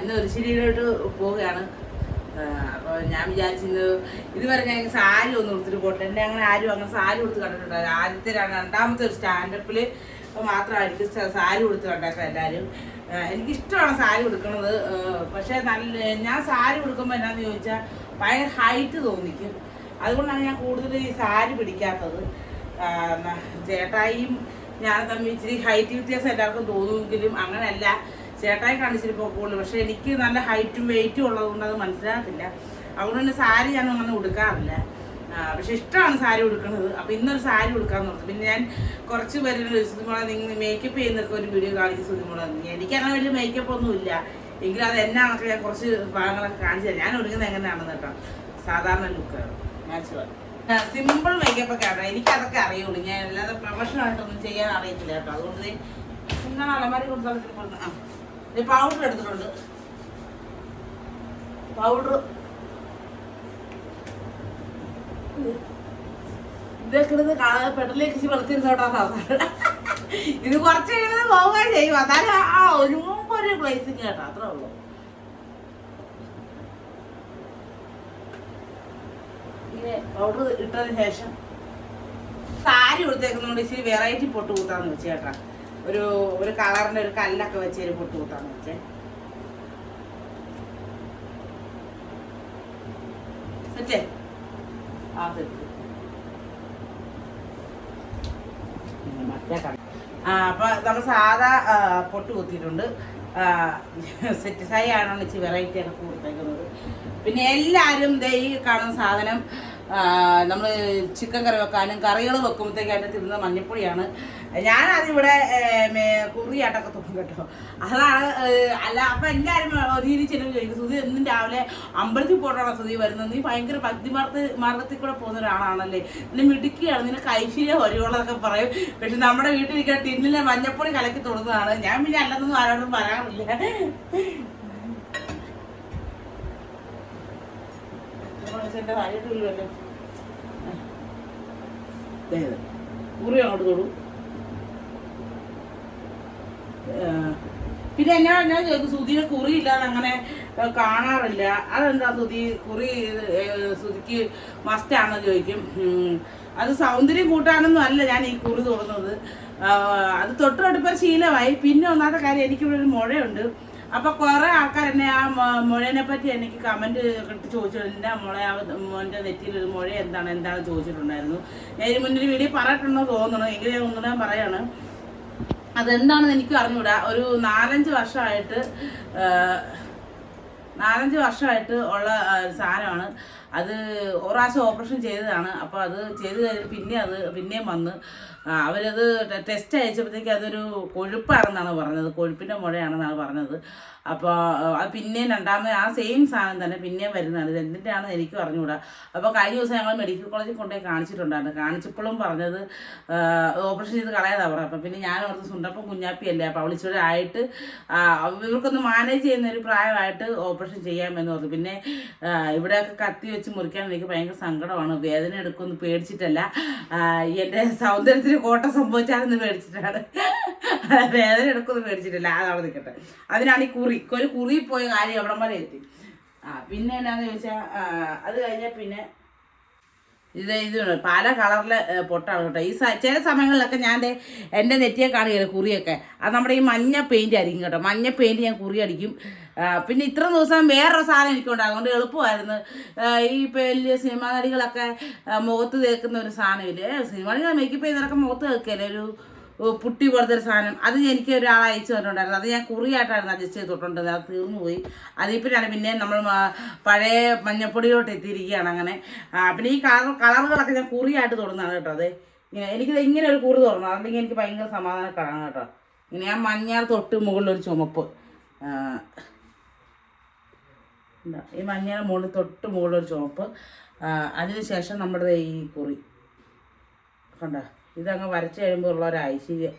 ഇന്ന് ഒരുശ്ശേരിയിലോട്ട് പോവുകയാണ്. അപ്പോൾ ഞാൻ വിചാരിച്ചത് ഇതുവരെ ഞാൻ സാരി ഒന്നും കൊടുത്തിട്ട് പോട്ടെ എന്റെ അങ്ങനെ ആരും അങ്ങനെ സാരി കൊടുത്ത് കണ്ടിട്ടുണ്ടായിരുന്നു ആദ്യത്തെ രണ്ടാമത്തെ ഒരു സ്റ്റാൻഡപ്പിൽ മാത്രമായിരിക്കും സാരി കൊടുത്ത് കണ്ടേക്കാം എല്ലാവരും എനിക്കിഷ്ടമാണ് സാരി കൊടുക്കുന്നത് പക്ഷേ നല്ല ഞാൻ സാരി കൊടുക്കുമ്പോൾ എന്നാന്ന് ചോദിച്ചാൽ ഭയങ്കര ഹൈറ്റ് തോന്നിക്കും. അതുകൊണ്ടാണ് ഞാൻ കൂടുതൽ ഈ സാരി പിടിക്കാത്തത്. ചേട്ടായിയും ഞാൻ തമ്മിൽ ഇച്ചിരി ഹൈറ്റ് വ്യത്യാസം എല്ലാവർക്കും തോന്നുമെങ്കിലും അങ്ങനെയല്ല. ചേട്ടായി കാണിച്ചിട്ട് പോകുള്ളൂ പക്ഷെ എനിക്ക് നല്ല ഹൈറ്റും വെയിറ്റും ഉള്ളതുകൊണ്ട് അത് മനസ്സിലാകത്തില്ല. അതുകൊണ്ട് തന്നെ സാരി ഞാൻ അങ്ങനെ ഉടുക്കാറില്ല. പക്ഷെ ഇഷ്ടമാണ് സാരി ഉടുക്കുന്നത് അപ്പോൾ ഇന്നൊരു സാരി ഉടുക്കാൻ പറഞ്ഞു. പിന്നെ ഞാൻ കുറച്ച് പേര് സുതിമോളെ നിങ്ങൾ മേക്കപ്പ് ചെയ്യുന്നൊക്കെ ഒരു വീഡിയോ സുതിമോളെ എനിക്ക് അങ്ങനെ വലിയ മേക്കപ്പ് ഒന്നുമില്ല എങ്കിലും അത് എന്നാന്നൊക്കെ ഞാൻ കുറച്ച് ഭാഗങ്ങളൊക്കെ കാണിച്ചു തരാം. ഞാൻ ഒരുങ്ങുന്നത് എങ്ങനെയാണെന്ന് കേട്ടോ. സാധാരണ ലുക്കാണ് നാച്ചുറൽ സിമ്പിൾ മേക്കപ്പ് ഒക്കെ ആണ് എനിക്ക് അതൊക്കെ അറിയുള്ളൂ. ഞാൻ അല്ലാതെ പ്രൊഫഷണൽ ആയിട്ടൊന്നും ചെയ്യാൻ അറിയത്തില്ല കേട്ടോ. അതുകൊണ്ട് ഇങ്ങനെ അലമാരി കൊടുത്താൽ ആ. പൗഡർ എടുത്തിട്ടുണ്ട്. പൗഡർ ഇതൊക്കെ ഇരുന്ന് പെട്ടെന്നിലേക്ക് വെളുത്തിരുന്നോട്ടാ സാധാരണ. ഇത് കുറച്ച് കഴിയുമ്പോൾ പോവുകയും ചെയ്യും. അതായത് ആ ഒരു മുമ്പ് ഒരു പ്ലേസിങ് കേട്ടോ അത്രേ ഉള്ളൂ. ഇങ്ങനെ പൗഡർ ഇട്ടതിന് ശേഷം സാരി കൊടുത്തേക്കുന്നതുകൊണ്ട് ഇച്ചിരി വെറൈറ്റി പൊട്ട് കൂത്താന്ന് വെച്ചേ കേട്ടാ. ഒരു ഒരു കളറിന്റെ ഒരു കല്ലൊക്കെ വെച്ച് ഒരു പൊട്ട് കൂത്താന്ന് വെച്ചേ. സെറ്റേ? ആ സെറ്റ്. അപ്പൊ നമ്മൾ സാധാ പൊട്ട് കുത്തിയിട്ടുണ്ട്. സെറ്റ് സൈ ആണോ ഇച്ചിരി വെറൈറ്റി ഒക്കെ കൊടുത്തേക്കുന്നത്. പിന്നെ എല്ലാവരും ദേ ഈ കാണുന്ന സാധനം നമ്മൾ ചിക്കൻ കറി വെക്കാനും കറികൾ വെക്കുമ്പോഴത്തേക്കായിട്ട് തിരുന്ന മഞ്ഞപ്പൊടിയാണ്. ഞാനതിവിടെ കുറിയാട്ടൊക്കെ തോന്നും കേട്ടോ. അതാണ് അല്ല അപ്പൊ എല്ലാവരും രീതി ചെല്ലുമ്പോൾ ചോദിക്കും സുധി എന്നും രാവിലെ അമ്പലത്തിൽ പോയിട്ടാണോ സുധി വരുന്നത്? നീ ഭയങ്കര ഭക്തി മാർഗ മാർഗത്തിൽ കൂടെ പോകുന്ന ഒരാളാണല്ലേ? നിന്നെ മിടുക്കിയാണ് നിന്നെ കൈശീല വരുവോളൊക്കെ പറയും. പക്ഷെ നമ്മുടെ വീട്ടിലിരിക്കാൻ ടിന്നിലെ മഞ്ഞപ്പൊടി കലക്കി തൊടുന്നതാണ്. ഞാൻ പിന്നെ അല്ലെന്നൊന്നും ആരോടും പറയാറില്ല. എന്റെ കാര്യത്തില്ലല്ലോ കുറി അങ്ങോട്ട് തൊടു. പിന്നെ എന്നാ ഞാൻ ചോദിക്കും കുറി ഇല്ലാതെ അങ്ങനെ കാണാറില്ല. അതെന്താ സുധി? കുറി സുധിക്ക് മസ്റ്റാണെന്ന് ചോദിക്കും. അത് സൗന്ദര്യം കൂട്ടാനൊന്നും അല്ല ഞാൻ ഈ കുറി തോന്നുന്നത് അത് തൊട്ട് തൊട്ടിപ്പോൾ ശീലമായി. പിന്നെ ഒന്നാമത്തെ കാര്യം എനിക്കിവിടെ ഒരു മുഴയുണ്ട്. അപ്പൊ കുറെ ആൾക്കാർ എന്നെ ആ മുഴേനെ പറ്റി എനിക്ക് കമന്റ് ഇട്ട് ചോദിച്ചിട്ടുണ്ട് എന്റെ മോന്റെ നെറ്റിയിൽ ഒരു മുഴ എന്താണ്? എന്താണ് ചോദിച്ചിട്ടുണ്ടായിരുന്നു. ഞാൻ ഇതിന് മുന്നിൽ വീഡിയോ പറഞ്ഞിട്ടുണ്ടോ തോന്നുന്നു. എങ്കിലും ഞാൻ ഒന്നുകൂടെ പറയാണ് അതെന്താണെന്ന് എനിക്ക് അറിഞ്ഞൂടാ. ഒരു നാലഞ്ച് വർഷമായിട്ട് നാലഞ്ച് വർഷമായിട്ട് ഉള്ള സാധനമാണ്. അത് ഒരു ഓപ്പറേഷൻ ചെയ്തതാണ്. അപ്പോൾ അത് ചെയ്ത് കഴിഞ്ഞ് പിന്നെ അത് പിന്നെയും വന്ന് അവരത് ടെസ്റ്റ് അയച്ചപ്പോഴത്തേക്ക് അതൊരു കൊഴുപ്പാണെന്നാണ് പറഞ്ഞത്. കൊഴുപ്പിന്റെ മുഴയാണെന്നാണ് പറഞ്ഞത്. അപ്പോൾ അത് പിന്നെയും രണ്ടാമത് ആ സെയിം സാധനം തന്നെ പിന്നെയും വരുന്നതാണ്. ഇത് എന്തിന്റെയാണെന്ന് എനിക്ക് അറിഞ്ഞുകൂടാ. അപ്പോൾ കഴിഞ്ഞ ദിവസം ഞങ്ങൾ മെഡിക്കൽ കോളേജിൽ കൊണ്ടുപോയി കാണിച്ചിട്ടുണ്ടായിരുന്നു. കാണിച്ചപ്പോഴും പറഞ്ഞത് ഓപ്പറേഷൻ ചെയ്ത് കളയാതാണ് പറഞ്ഞത്. അപ്പം പിന്നെ ഞാൻ ഓർത്ത് സുണ്ടപ്പം കുഞ്ഞാപ്പിയല്ലേ അപ്പോൾ അവളിച്ചൂടെ ആയിട്ട് ഇവർക്കൊന്ന് മാനേജ് ചെയ്യുന്ന ഒരു പ്രായമായിട്ട് ഓപ്പറേഷൻ ചെയ്യാമെന്ന് പറഞ്ഞു പിന്നെ ഇവിടെയൊക്കെ കത്തി വെച്ച് മുറിക്കാൻ എനിക്ക് ഭയങ്കര സങ്കടമാണ്. വേദന എടുക്കുമെന്ന് പേടിച്ചിട്ടല്ല. എന്റെ സൗന്ദര്യത്തിന് കോട്ട സംഭവിച്ചാലെന്ന് മേടിച്ചിട്ടാണ് വേദന എടുക്കൊന്നും മേടിച്ചിട്ടില്ല അതവിടെ നിൽക്കട്ടെ അതിനാണ് ഈ കുറി. ഒരു കുറി പോയ കാര്യം എവിടം വരെ എത്തി? ആ പിന്നെ എന്നാന്ന് ചോദിച്ചാൽ അത് കഴിഞ്ഞാൽ പിന്നെ ഇത് ഇത് പല കളറിലെ പൊട്ടാണ് കേട്ടോ. ഈ ചില സമയങ്ങളിലൊക്കെ ഞാൻ എന്റെ നെറ്റിയെ കാണുകയില്ല കുറിയൊക്കെ. അത് നമ്മുടെ ഈ മഞ്ഞ പെയിന്റ് ആയിരിക്കും കേട്ടോ. മഞ്ഞ പെയിന്റ് ഞാൻ കുറി അടിക്കും. പിന്നെ ഇത്ര ദിവസം വേറൊരു സാധനം എനിക്കുണ്ട്. അതുകൊണ്ട് എളുപ്പമായിരുന്നു. ഈ വലിയ സിനിമാ നടികളൊക്കെ മുഖത്ത് തേക്കുന്ന ഒരു സാധനമില്ലേ? സിനിമാ നടികൾ മേക്കപ്പ് ചെയ്തവരൊക്കെ മുഖത്ത് തേക്കല്ലേ? ഒരു പുട്ടി പോലത്തെ ഒരു സാധനം. അത് എനിക്ക് ഒരാൾ അയച്ചു തന്നിട്ടുണ്ടായിരുന്നു. അത് ഞാൻ കുറിയായിട്ടായിരുന്നു അഡ്ജസ്റ്റ് ചെയ്ത് തൊട്ടുണ്ടത് അത് തീർന്നു പോയി. അതിപ്പോഴാണ് പിന്നെ നമ്മൾ പഴയ മഞ്ഞപ്പൊടിയോട്ട് എത്തിയിരിക്കുകയാണ് അങ്ങനെ. പിന്നെ ഈ കളർ കളറുകളൊക്കെ ഞാൻ കുറിയായിട്ട് തൊടുന്നതാണ് കേട്ടോ അത്. ഇങ്ങനെ എനിക്കിത് ഇങ്ങനെ ഒരു കുറി തുറന്നു അല്ലെങ്കിൽ എനിക്ക് ഭയങ്കര സമാധാനക്കാരാണ് കേട്ടോ. ഇങ്ങനെ ഞാൻ മഞ്ഞ തൊട്ട് മുകളിലൊരു ചുമപ്പ്. ഈ മഞ്ഞൾ മുകളിൽ തൊട്ട് മുകളിലൊരു ചുമപ്പ്. അതിനുശേഷം നമ്മുടെ ഈ കുറി. കണ്ട? ഇതങ്ങ് വരച്ച് കഴിയുമ്പോൾ ഉള്ള ഒരു ഐശ്വര്യം.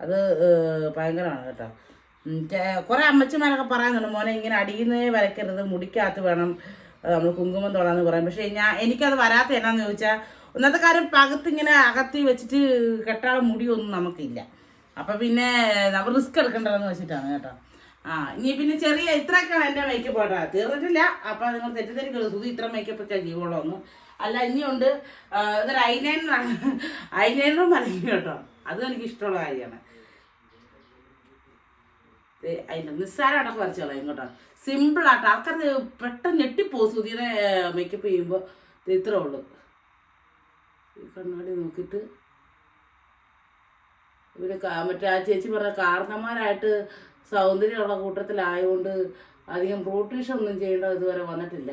അത് ഭയങ്കരമാണ് കേട്ടോ. കുറെ അമ്മച്ചിമാരൊക്കെ പറയുന്നുണ്ട് മോനെ ഇങ്ങനെ അടിയുന്നേ വരയ്ക്കരുത് മുടിക്കകത്ത് വേണം നമ്മൾ കുങ്കുമം തൊടാന്ന് പറയും. പക്ഷേ ഞാൻ എനിക്കത് വരാത്ത എന്നാന്ന് ചോദിച്ചാൽ ഒന്നത്തെ കാര്യം പകത്ത് ഇങ്ങനെ അകത്തി വെച്ചിട്ട് കെട്ടാളെ മുടിയൊന്നും നമുക്കില്ല. അപ്പം പിന്നെ നമ്മൾ റിസ്ക് എടുക്കേണ്ടതെന്ന് വെച്ചിട്ടാണ് കേട്ടോ. ആ ഇനി പിന്നെ ചെറിയ ഇത്രയൊക്കെയാണ് എന്റെ മേക്കപ്പ് കേട്ടോ. തീർന്നിട്ടില്ല. അപ്പം നിങ്ങൾ തെറ്റിദ്ധരിക്കരുത്. സുധി ഇത്ര മേക്കപ്പ് ഒക്കെ ചെയ്യുള്ളൂ എന്ന് അല്ല ഇനിയുണ്ട് ഇതൊരു ഐലൈനർ ഐലൈനറും വരയ്ക്കും കേട്ടോ. അതും എനിക്ക് ഇഷ്ടമുള്ള കാര്യമാണ്. അതിന്റെ നിസ്സാരമായിട്ടൊക്കെ വരച്ചു കളയും സിമ്പിളാട്ടോ ആൾക്കാർ പെട്ടെന്ന് ഞെട്ടിപ്പോകും സുധീനെ മേക്കപ്പ് ചെയ്യുമ്പോൾ ഇത്രേ ഉള്ളൂ. ഈ കണ്ണാടി നോക്കിയിട്ട്. ഇവർ മറ്റേ ആ ചേച്ചി പറഞ്ഞ കാരണന്മാരായിട്ട് സൗന്ദര്യമുള്ള കൂട്ടത്തിലായതുകൊണ്ട് അധികം ബ്രൂട്ടീഷൊന്നും ചെയ്യേണ്ട ഇതുവരെ വന്നിട്ടില്ല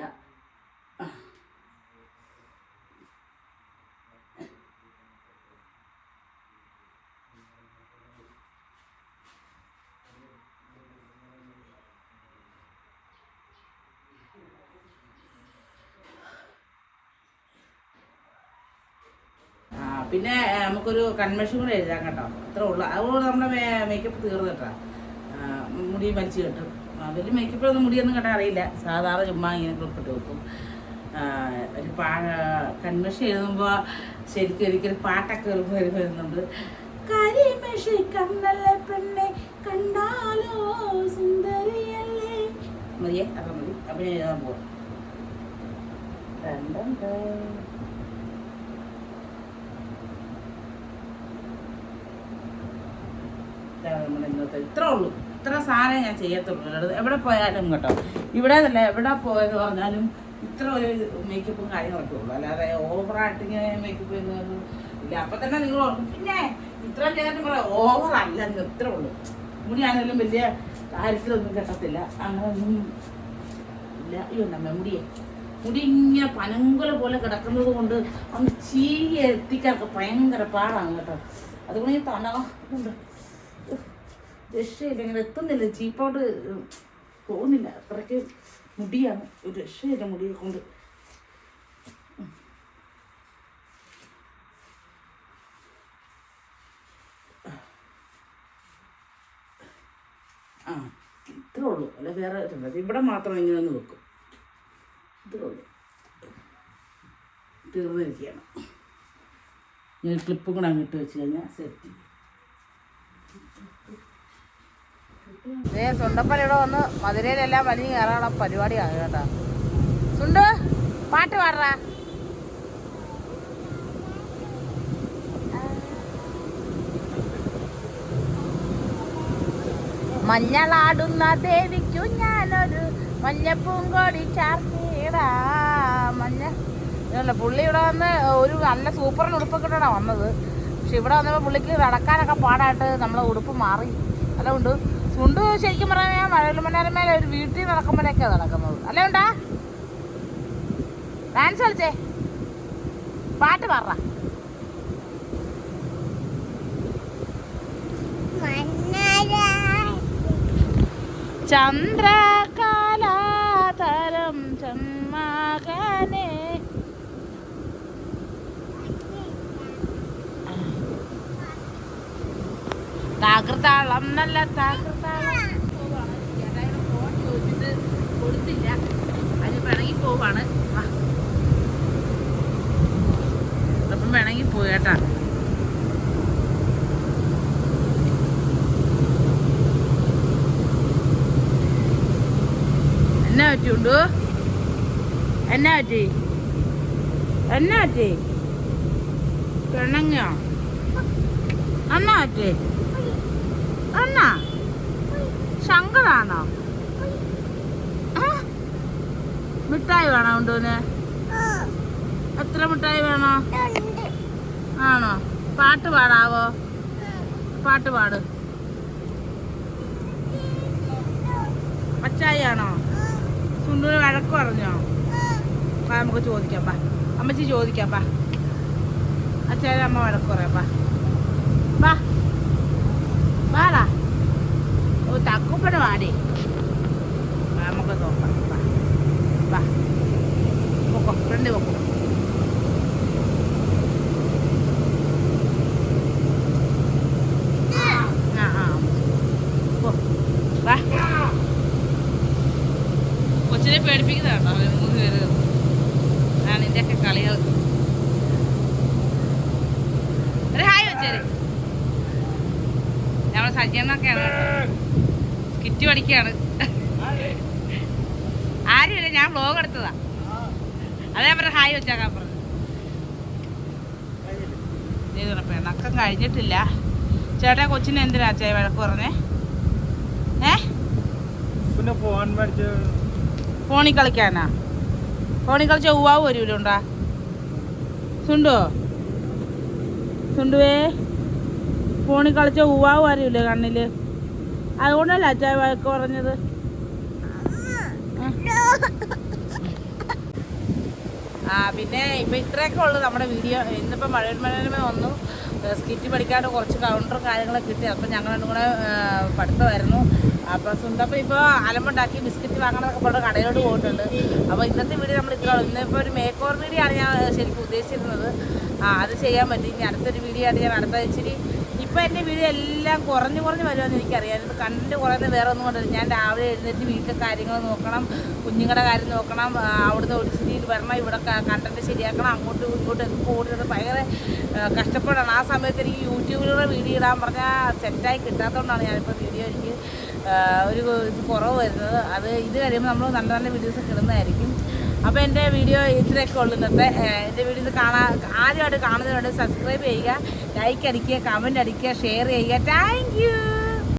ആ, പിന്നെ നമുക്കൊരു കൺവെൻഷൻ കൂടെ എഴുതാം കേട്ടോ. അത്രേ ഉള്ളൂ. അതുകൊണ്ട് നമ്മുടെ മേക്കപ്പ് തീർന്നു കേട്ടോ. മുടി വലിച്ചു കെട്ടും. വലിയ മേക്കപ്പൊന്നും മുടിയൊന്നും കേട്ടാൽ അറിയില്ല. സാധാരണ ചുമ്മാ ഇങ്ങനെ ക്ലിപ്പിട്ട് വെക്കും. ഒരു പാ കൺവെൻഷൻ എഴുതുമ്പോൾ ശരിക്കും ഒരിക്കലും പാട്ടൊക്കെ വരു- വരുന്നുണ്ട്. കരിമഷി കണ്ണല്ല പെണ്ണെ കണ്ടാലോ സുന്ദരിയല്ലേ? മതിയെ? അപ്പം മതി. അപ്പം എഴുതാൻ പോവാം. Done done. നമ്മുടെ ഉള്ളൂ. ഇത്ര സാധനം ഞാൻ ചെയ്യത്തുള്ളൂ. എവിടെ പോയാലും കേട്ടോ. ഇവിടെ അല്ല എവിടെ പോയെന്ന് പറഞ്ഞാലും ഇത്ര ഒരു മേക്കപ്പും കാര്യങ്ങളൊക്കെ ഉള്ളൂ. അല്ലാതെ ഓവറായിട്ട് ഇങ്ങനെ മേക്കപ്പ് ചെയ്യുന്നതൊന്നും ഇല്ല. അപ്പൊ തന്നെ നിങ്ങൾ ഓർക്കും പിന്നെ ഇത്ര ചെയ്തിട്ട് പറയാം അല്ല ഇത്ര ഉള്ളൂ. മുടിയാണെങ്കിലും വലിയ കാര്യത്തിലൊന്നും കെട്ടത്തില്ല. അങ്ങനൊന്നും ഇല്ല. അയ്യോ നമ്മ മുടിയെ മുടി ഇങ്ങനെ പനങ്കുല പോലെ കിടക്കുന്നത് കൊണ്ട് അങ്ങ് ചീ എത്തിക്കാനൊക്കെ ഭയങ്കര പാടാണ് കേട്ടോ. അതുകൊണ്ട് ഈ തണകുണ്ട് രക്ഷയില്ല. ഇങ്ങനെ എത്തുന്നില്ല. ചീപ്പോട്ട് പോകുന്നില്ല. അത്രയ്ക്ക് മുടിയാണ്. ഒരു രക്ഷയില്ല മുടിയെ കൊണ്ട്. ആ ഇത്രേ ഉള്ളൂ. അല്ല വേറെ ഇവിടെ മാത്രം ഇങ്ങനെ ഒന്ന് വെക്കും. ഇത്രേ ഉള്ളൂ. തീർന്നിരിക്കുകയാണ്. ഞാൻ ക്ലിപ്പ് കൂടെ അങ്ങിട്ട് വെച്ച് കഴിഞ്ഞാൽ സെറ്റ് ഏ സുണ്ടപ്പൻ ഇവിടെ വന്ന് മധുരയിലെല്ലാം വലിഞ്ഞ് കയറാനുള്ള പരിപാടിയാണ് കേട്ടോ. സുണ്ട് പാട്ട് പാടുറാ. മഞ്ഞളാടുന്ന ദേവിക്കു ഞാനൊരു മഞ്ഞപ്പൂങ്കോടി ചാർത്തിടാ. മഞ്ഞ ഇതല്ല പുള്ളി ഇവിടെ വന്ന് ഒരു നല്ല സൂപ്പറിന് ഉടുപ്പൊക്കെ ഇട്ടാണ് വന്നത്. പക്ഷെ ഇവിടെ വന്നപ്പോൾ പുള്ളിക്ക് നടക്കാനൊക്കെ പാടായിട്ട് നമ്മളെ ഉടുപ്പ് മാറി. അതുകൊണ്ട് സുണ്ട് ശരിക്കും പറഞ്ഞാൽ മഴവിൽ മനോരമയിലെ ഒരു വീട്ടിൽ നടക്കുമ്പോഴൊക്കെയാണ് നടക്കുന്നത്. അല്ലേ ഉണ്ടാ? ഡാൻസ് കളിച്ചേ. പാട്ട് പാറ ചന്ദ്രകാലാതരം ചന്മകനെ താകൃതാളം നല്ല താകൃതാളം കൊടുത്തില്ല അതിന് പിണങ്ങി പോവാണ്. അപ്പം പിണങ്ങി പോയി കേട്ടാ. എന്നാ പറ്റിയുണ്ടു എന്നാ പറ്റി? എന്നാ പറ്റി? പിണങ്ങിയോ? എന്നാ പറ്റി? എന്നാ ഏ? മിഠായി വേണോ കൊണ്ടുവന്ന് എത്ര മിഠായി വേണോ? ആണോ? പാട്ട് പാടാവോ? പാട്ട് പാട്. അച്ചായി ആണോ? സുണ്ടുവിന് വഴക്ക് പറഞ്ഞോ? വാ നമുക്ക് ചോദിക്കാം പാ അമ്മച്ചി ചോദിക്കാം പാ അച്ചായ അമ്മ വഴക്ക് പറയാം പാ വാടാ. ഓ തക്കുപ്പന് പാടേ നമുക്ക് നോക്കാം വാ. പൊക്കോ ഫ്രണ്ട് പൊക്കോ കൊച്ചിനെ പേടിപ്പിക്കുന്നതാണോ? മൂന്ന് പേര്. ആണ് കളികൾ. ഹായ് കിറ്റ് ആരുമില്ല ഞാൻ വ്ലോഗ് എടുത്തതാ. അതേ പറഞ്ഞ ഹായ് വെച്ചേക്കാൻ പറഞ്ഞു. പിണക്കം കഴിഞ്ഞിട്ടില്ല. ചേട്ടാ കൊച്ചിനെ എന്തിനാ ചേ വഴക്ക് പറഞ്ഞേ? ഏ? പിന്നെ ഫോൺ മേടിച്ച് ഫോണിൽ കളിക്കാനാ? ഫോണിൽ കളിച്ച ഉവാവ് വരൂലുണ്ടാ സുണ്ടോ? സുണ്ടുവേ? ഫോണിൽ കളിച്ച ഉവാവ് വരൂലേ കണ്ണിൽ? അതുകൊണ്ടല്ല അച്ചായ വഴക്ക് പറഞ്ഞത്? ആ പിന്നെ ഇപ്പം ഇത്രയൊക്കെ ഉള്ളു നമ്മുടെ വീഡിയോ. ഇന്നിപ്പം മഴ മനോരമ വന്നു. സ്കിറ്റ് പഠിക്കാണ്ട് കുറച്ച് കൗണ്ടറും കാര്യങ്ങളൊക്കെ കിട്ടി. അപ്പം ഞങ്ങൾ രണ്ടും കൂടെ പഠിത്തമായിരുന്നു. അപ്പോൾ സുന്ദപ്പം ഇപ്പോൾ അലമ്പുണ്ടാക്കി ബിസ്ക്കറ്റ് വാങ്ങണമെന്നൊക്കെ പറഞ്ഞ കടയിലോട്ട് പോയിട്ടുണ്ട്. അപ്പോൾ ഇന്നത്തെ വീഡിയോ നമ്മൾ ഇത്ര ഇന്നിപ്പോൾ ഒരു മേക്ക് ഓവർ വീഡിയോ ആണ് ഞാൻ ശരിക്കും ഉദ്ദേശിച്ചിരുന്നത്. അത് ചെയ്യാൻ പറ്റി. ഇനി അടുത്തൊരു വീഡിയോ ആയിട്ട് ഞാൻ അടുത്ത ഇച്ചിരി ഇപ്പം എന്റെ വീഡിയോ എല്ലാം കുറഞ്ഞു കുറഞ്ഞ് വരുമെന്ന് എനിക്കറിയാം. ഇത് കണ്ട് കുറയുന്നത് വേറെ ഒന്നും കൊണ്ടല്ല ഞാൻ രാവിലെ എഴുന്നേറ്റ് വീട്ടിലെ കാര്യങ്ങൾ നോക്കണം കുഞ്ഞുങ്ങളുടെ കാര്യം നോക്കണം അവിടുത്തെ ഒടിച്ചിരിയിൽ വരണം ഇവിടെ കണ്ടന്റ് ശരിയാക്കണം അങ്ങോട്ടും ഇങ്ങോട്ടും ഒക്കെ ഓടുന്നത് ഭയങ്കര കഷ്ടപ്പെടാണ്. ആ സമയത്ത് എനിക്ക് യൂട്യൂബിലൂടെ വീഡിയോ ഇടാൻ പറഞ്ഞാൽ സെറ്റായി കിട്ടാത്തതുകൊണ്ടാണ് ഞാനിപ്പോൾ വീഡിയോ എനിക്ക് ഒരു ഇത് കുറവ് വരുന്നത്. അത് ഇത് കഴിയുമ്പോൾ നമ്മൾ നല്ല നല്ല വീഡിയോസ് ഇടുന്നതായിരിക്കും. അപ്പോൾ എന്റെ വീഡിയോ ഇത്രയൊക്കെ ഉള്ളു ഇന്നത്തെ. എന്റെ വീഡിയോ കാണാൻ ആദ്യമായിട്ട് കാണുന്നതിനോട് സബ്സ്ക്രൈബ് ചെയ്യുക ലൈക്ക് അടിക്കുക കമന്റ് അടിക്കുക ഷെയർ ചെയ്യുക. താങ്ക്